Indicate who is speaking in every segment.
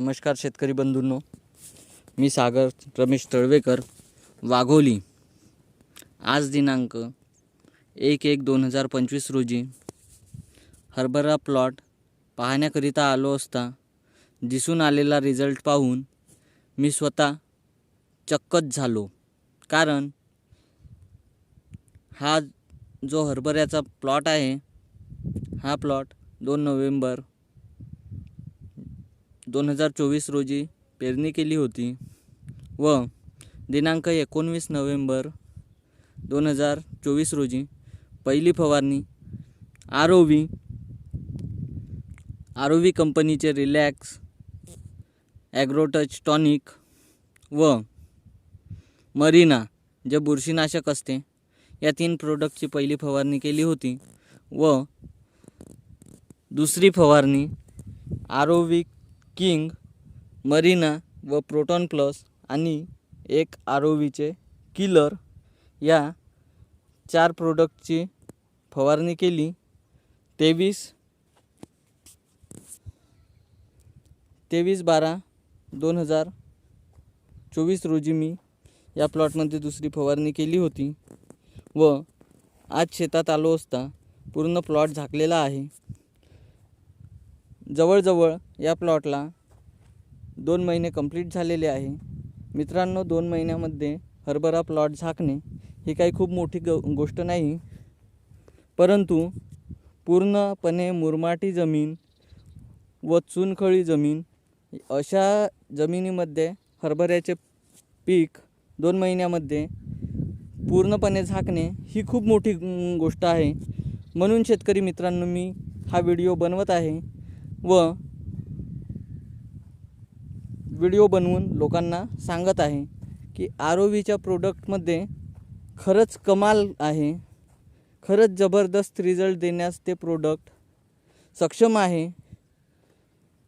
Speaker 1: नमस्कार शेतकरी बंधूंनो. मी सागर रमेश तळवेकर वाघोली. आज दिनांक एक एक दोन हजार पंचवीस रोजी हरभरा प्लॉट पाहण्याकरिता आलो असता दिसून आलेला रिझल्ट पाहून मी स्वतः चक्कच झालो. कारण हा जो हरभऱ्याचा प्लॉट आहे हा प्लॉट दोन नोव्हेंबर दोन हजार चोवीस रोजी पेरणी केली होती व दिनांक एकोणवीस नोव्हेंबर दोन हजार चोवीस रोजी पहिली फवारणी R O V R O V कंपनीचे रिलॅक्स ॲग्रोटच टॉनिक व मरीना जे बुरशीनाशक असते या तीन प्रोडक्टची पहिली फवारणी केली होती व दुसरी फवारणी R O V king Marina व प्रोटॉन प्लस आणि एक आर ओ व्हीचे किलर या चार प्रोडक्टची फवारणी केली. तेवीस तेवीस बारा दोन हजार चोवीस रोजी मी या प्लॉटमध्ये दुसरी फवारणी केली होती व आज शेतात आलो असता पूर्ण प्लॉट झाकलेला आहे. जवळजवळ या प्लॉटला दोन महिने कंप्लीट झालेले आहे. मित्रांनो दोन महिन्यामध्ये हरभरा प्लॉट झाकणे ही काही खूप मोठी ग गोष्ट नाही. परंतु पूर्णपणे मुरमाटी जमीन व चुनखळी जमीन अशा जमिनीमध्ये हरभऱ्याचे पीक दोन महिन्यामध्ये पूर्णपणे झाकणे ही खूप मोठी गोष्ट आहे. म्हणून शेतकरी मित्रांनो मी हा व्हिडिओ बनवत आहे. व व्हिडिओ बनवून लोकांना सांगत आहे की आर ओ व्हीच्या प्रोडक्टमध्ये खरंच कमाल आहे. खरंच जबरदस्त रिझल्ट देण्यास ते प्रोडक्ट सक्षम आहे.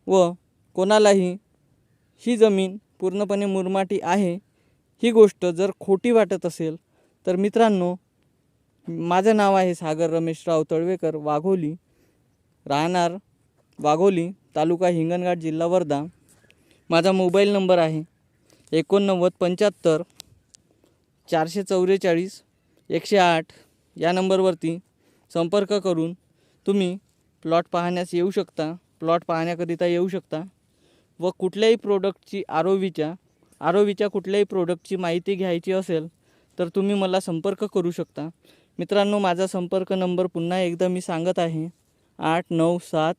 Speaker 1: व कोणालाही ही जमीन पूर्णपणे मुरमाटी आहे ही गोष्ट जर खोटी वाटत असेल तर मित्रांनो माझं नाव आहे सागर रमेशराव तळवेकर वाघोली राहणार वाघोली तालुका हिंगणघाट जिल्हा वर्धा. माझा मोबाईल नंबर आहे एकोणनव्वद पंच्याहत्तर चारशे चौवेचाळीस एकशे आठ. या नंबरवरती संपर्क करून तुम्ही प्लॉट पाहण्यास येऊ शकता प्लॉट पाहण्याकरिता येऊ शकता व कुठल्याही प्रोडक्टची आर ओ व्हीच्या आर ओ व्हीच्या कुठल्याही प्रोडक्टची माहिती घ्यायची असेल तर तुम्ही मला संपर्क करू शकता. मित्रांनो माझा संपर्क नंबर पुन्हा एकदा मी सांगत आहे. आठ नऊ सात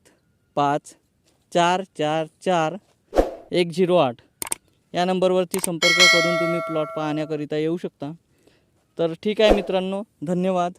Speaker 1: पाच चार चार चार एक झिरो आठ. या नंबरवरती संपर्क करून तुम्ही प्लॉट पाहण्याकरिता येऊ शकता. तर ठीक आहे मित्रांनो धन्यवाद.